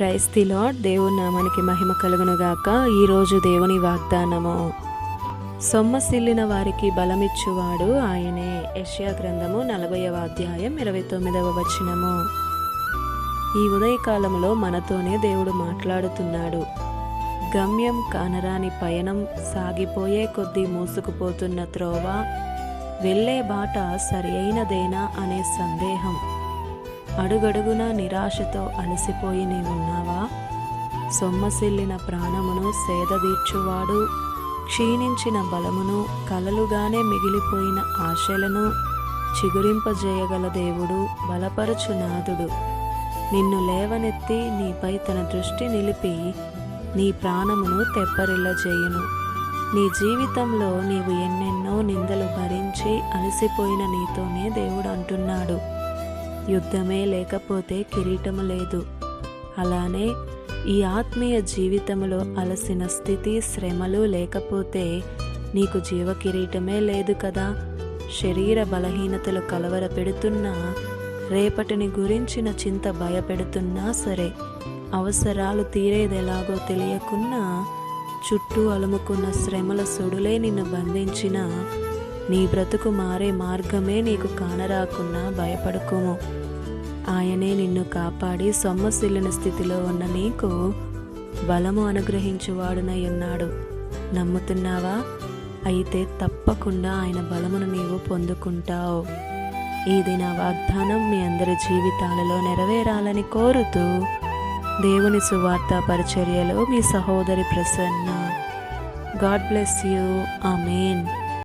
Price the lord దేవుని నామానికి మహిమ కలుగునుగాక. ఈరోజు దేవుని వాగ్దానము. సొమ్మసిల్లిన వారికి బలమిచ్చువాడు ఆయనే. యెషయా గ్రంథము నలభైవ అధ్యాయం ఇరవై తొమ్మిదవ వచనము. ఈ ఉదయకాలంలో మనతోనే దేవుడు మాట్లాడుతున్నాడు. గమ్యం కానరాని పయనం సాగిపోయే కొద్దీ మూసుకుపోతున్న త్రోవ వెళ్ళే బాట సరి అయినదేనా అనే సందేహం. అడుగడుగున నిరాశతో అలసిపోయి నీవున్నావా? సొమ్మసిల్లిన ప్రాణమును సేదదీర్చువాడు క్షీణించిన బలమును కలలుగానే మిగిలిపోయిన ఆశలను చిగురింపజేయగల దేవుడు బలపరచునాథుడు నిన్ను లేవనెత్తి నీపై తన దృష్టి నిలిపి నీ ప్రాణమును తెప్పరిల్లజేయును. నీ జీవితంలో నీవు ఎన్నెన్నో నిందలు భరించి అలసిపోయిన నీతోనే దేవుడు అంటున్నాడు. యుద్ధమే లేకపోతే కిరీటము లేదు. అలానే ఈ ఆత్మీయ జీవితంలో అలసిన స్థితి శ్రమలు లేకపోతే నీకు జీవ కిరీటమే లేదు కదా. శరీర బలహీనతలు కలవర పెడుతున్నా రేపటిని గురించిన చింత భయపెడుతున్నా సరే అవసరాలు తీరేదెలాగో తెలియకున్నా చుట్టూ అలుముకున్న శ్రమల సుడులే నిన్ను బంధించిన నీ బ్రతుకు మారే మార్గమే నీకు కానరాకున్నా భయపడుకోము. ఆయనే నిన్ను కాపాడి సొమ్మసిల్లిన స్థితిలో ఉన్న నీకు బలము అనుగ్రహించువాడునై ఉన్నాడు. నమ్ముతున్నావా? అయితే తప్పకుండా ఆయన బలమును నీవు పొందుకుంటావు. ఇది నా వాగ్దానం మీ అందరి జీవితాలలో నెరవేరాలని కోరుతూ దేవుని సువార్త పరిచర్యలో మీ సహోదరి Prasanna. God bless you. Amen.